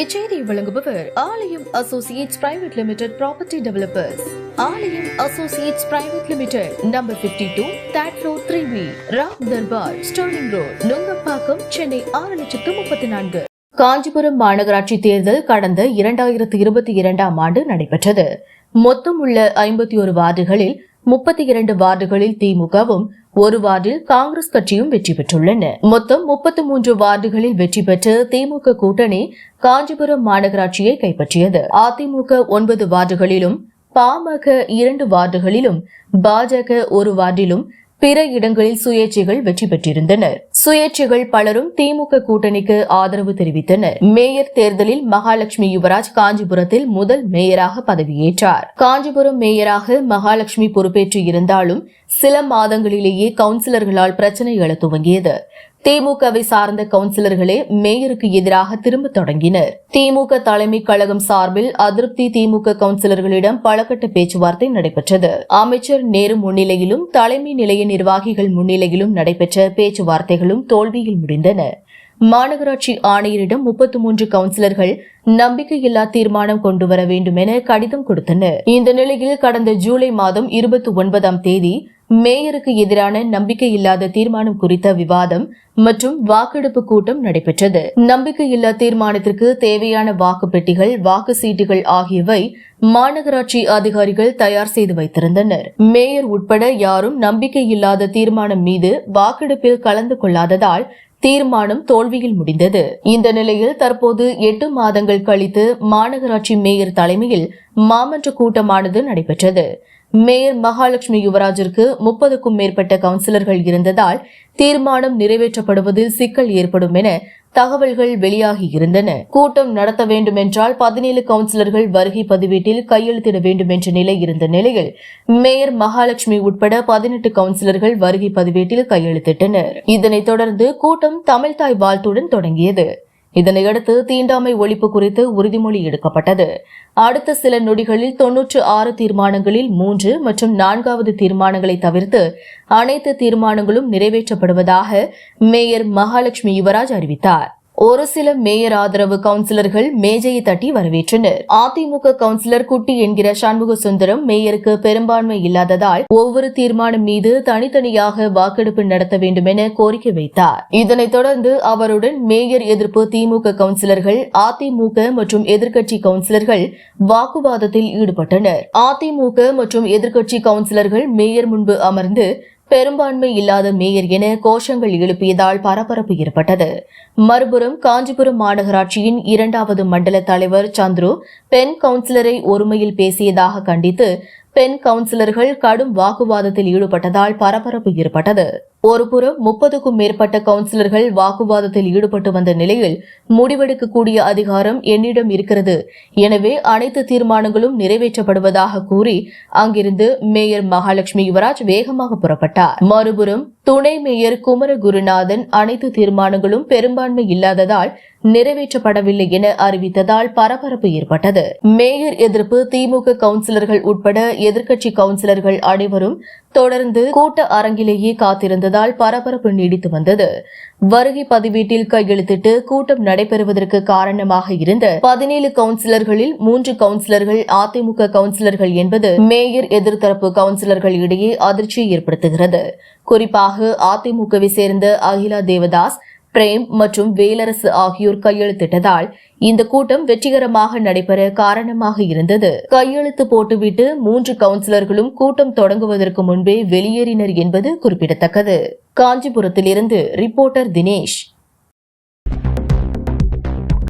இச்செய்தியை வழங்குபவர் Aalayam associates private limited property developers. Aalayam associates private limited number fifty two that road three B Ram Darbar Sterling road Nungambakkam Chennai ஆறு லட்சத்து முப்பத்தி நான்கு. காஞ்சிபுரம் மாநகராட்சி தேர்தல் கடந்த இரண்டாயிரத்து இருபத்தி இரண்டாம் ஆண்டு நடைபெற்றது. மொத்தம் உள்ள ஐம்பத்தி ஒரு வார்டுகளில் முப்பத்தி இரண்டு வார்டுகளில் திமுகவும் ஒரு வார்டில் காங்கிரஸ் கட்சியும் வெற்றி பெற்றுள்ளன. மொத்தம் முப்பத்தி மூன்று வார்டுகளில் வெற்றி பெற்ற திமுக கூட்டணி காஞ்சிபுரம் மாநகராட்சியை கைப்பற்றியது. அதிமுக ஒன்பது வார்டுகளிலும் பாமக இரண்டு வார்டுகளிலும் பாஜக ஒரு வார்டிலும் பிற இடங்களில் சுயேட்சைகள் வெற்றி பெற்றிருந்தனர். சுயேட்சைகள் பலரும் திமுக கூட்டணிக்கு ஆதரவு தெரிவித்தனர். மேயர் தேர்தலில் மகாலட்சுமி யுவராஜ் காஞ்சிபுரத்தில் முதல் மேயராக பதவியேற்றார். காஞ்சிபுரம் மேயராக மகாலட்சுமி பொறுப்பேற்று இருந்தாலும் சில மாதங்களிலேயே கவுன்சிலர்களால் பிரச்சனை எழ துவங்கியது. திமுகவை சார்ந்த கவுன்சிலர்களே மேயருக்கு எதிராக திரும்ப தொடங்கினர். திமுக தலைமை கழகம் சார்பில் அதிருப்தி திமுக கவுன்சிலர்களிடம் பலகட்ட பேச்சுவார்த்தை நடைபெற்றது. அமைச்சர் நேரு முன்னிலையிலும் தலைமை நிலைய நிர்வாகிகள் முன்னிலையிலும் நடைபெற்ற பேச்சுவார்த்தைகளும் தோல்வியில் முடிந்தன. மாநகராட்சி ஆணையரிடம் முப்பத்தி மூன்று கவுன்சிலர்கள் நம்பிக்கையில்லா தீர்மானம் கொண்டு வர வேண்டும் என கடிதம் கொடுத்தனர். இந்த நிலையில் கடந்த ஜூலை மாதம் இருபத்தி ஒன்பதாம் தேதி மேயருக்கு எதிரான நம்பிக்கையில்லாத தீர்மானம் குறித்த விவாதம் மற்றும் வாக்கெடுப்பு கூட்டம் நடைபெற்றது. நம்பிக்கையில்லா தீர்மானத்திற்கு தேவையான வாக்கு பெட்டிகள் வாக்கு சீட்டுகள் ஆகியவை மாநகராட்சி அதிகாரிகள் தயார் செய்து வைத்திருந்தனர். மேயர் உட்பட யாரும் நம்பிக்கையில்லாத தீர்மானம் மீது வாக்கெடுப்பில் கலந்து கொள்ளாததால் தீர்மானம் தோல்வியில் முடிந்தது. இந்த நிலையில் தற்போது எட்டு மாதங்கள் கழித்து மாநகராட்சி மேயர் தலைமையில் மாமன்ற கூட்டமானது நடைபெற்றது. மேயர் மகாலட்சுமி யுவராஜிற்கு முப்பதுக்கும் மேற்பட்ட கவுன்சிலர்கள் இருந்ததால் தீர்மானம் நிறைவேற்றப்படுவதில் சிக்கல் ஏற்படும் என தகவல்கள் வெளியாகி இருந்தன. கூட்டம் நடத்த வேண்டும் என்றால் பதினேழு கவுன்சிலர்கள் வருகை பதிவேட்டில் கையெழுத்திட வேண்டும் என்ற நிலை இருந்த நிலையில் மேயர் மகாலட்சுமி உட்பட பதினெட்டு கவுன்சிலர்கள் வருகை பதிவேட்டில் கையெழுத்திட்டனர். இதனைத் தொடர்ந்து கூட்டம் தமிழ்தாய் வாழ்த்துடன் தொடங்கியது. இதனையடுத்து தீண்டாமை ஒழிப்பு குறித்து உறுதிமொழி எடுக்கப்பட்டது. அடுத்த சில நொடிகளில் தொன்னூற்று ஆறு தீர்மானங்களில் மூன்று மற்றும் நான்காவது தீர்மானங்களை தவிர்த்து அனைத்து தீர்மானங்களும் நிறைவேற்றப்படுவதாக மேயர் மகாலட்சுமி யுவராஜ் அறிவித்தார். ஒரு சில மேயர் ஆதரவு கவுன்சிலர்கள் மேஜையை தட்டி வரவேற்றனர். அதிமுக கவுன்சிலர் குட்டி என்கிற சண்முக சுந்தரம் மேயருக்கு பெரும்பான்மை இல்லாததால் ஒவ்வொரு தீர்மானம் மீது தனித்தனியாக வாக்கெடுப்பு நடத்த வேண்டும் என கோரிக்கை வைத்தார். இதனைத் தொடர்ந்து அவருடன் மேயர் எதிர்ப்பு திமுக கவுன்சிலர்கள் அதிமுக மற்றும் எதிர்க்கட்சி கவுன்சிலர்கள் வாக்குவாதத்தில் ஈடுபட்டனர். அதிமுக மற்றும் எதிர்க்கட்சி கவுன்சிலர்கள் மேயர் முன்பு அமர்ந்து பெரும்பான்மை இல்லாத மேயர் என கோஷங்கள் எழுப்பியதால் பரபரப்பு ஏற்பட்டது. மறுபுறம் காஞ்சிபுரம் மாநகராட்சியின் இரண்டாவது மண்டல தலைவர் சந்துரு பெண் கவுன்சிலரை ஒருமையில் பேசியதாக கண்டித்து பெண் கவுன்சிலர்கள் கடும் வாக்குவாதத்தில் ஈடுபட்டதால் பரபரப்பு ஏற்பட்டது. ஒருபுறம் முப்பதுக்கும் மேற்பட்ட கவுன்சிலர்கள் வாக்குவாதத்தில் ஈடுபட்டு வந்த நிலையில் முடிவெடுக்கக்கூடிய அதிகாரம் என்னிடம் இருக்கிறது. எனவே அனைத்து தீர்மானங்களும் நிறைவேற்றப்படுவதாக கூறி அங்கிருந்து மேயர் மகாலட்சுமி யுவராஜ் வேகமாக புறப்பட்டார். மறுபுறம் துணை மேயர் குமர குருநாதன் அனைத்து தீர்மானங்களும் பெரும்பான்மை இல்லாததால் நிறைவேற்றப்படவில்லை என அறிவித்ததால் பரபரப்பு ஏற்பட்டது. மேயர் எதிர்ப்பு திமுக கவுன்சிலர்கள் உட்பட எதிர்க்கட்சி கவுன்சிலர்கள் அனைவரும் தொடர்ந்து கூட்ட அரங்கிலேயே காத்திருந்ததால் பரபரப்பு நீடித்து வந்தது. வருகை பதிவேட்டில் கையெழுத்திட்டு கூட்டம் நடைபெறுவதற்கு காரணமாக இருந்த பதினேழு கவுன்சிலர்களில் மூன்று கவுன்சிலர்கள் அதிமுக கவுன்சிலர்கள் என்பது மேயர் எதிர்த்தரப்பு கவுன்சிலர்கள் இடையே அதிர்ச்சியை ஏற்படுத்துகிறது. குறிப்பாக அதிமுகவை சேர்ந்த அகிலா தேவதாஸ் பிரேம் மற்றும் வேலரசு ஆகியோர் கையெழுத்திட்டதால் இந்த கூட்டம் வெற்றிகரமாக நடைபெற காரணமாக இருந்தது. கையெழுத்து போட்டுவிட்டு மூன்று கவுன்சிலர்களும் கூட்டம் தொடங்குவதற்கு முன்பே வெளியேறினர் என்பது குறிப்பிடத்தக்கது. காஞ்சிபுரத்திலிருந்து ரிப்போர்ட்டர் தினேஷ்.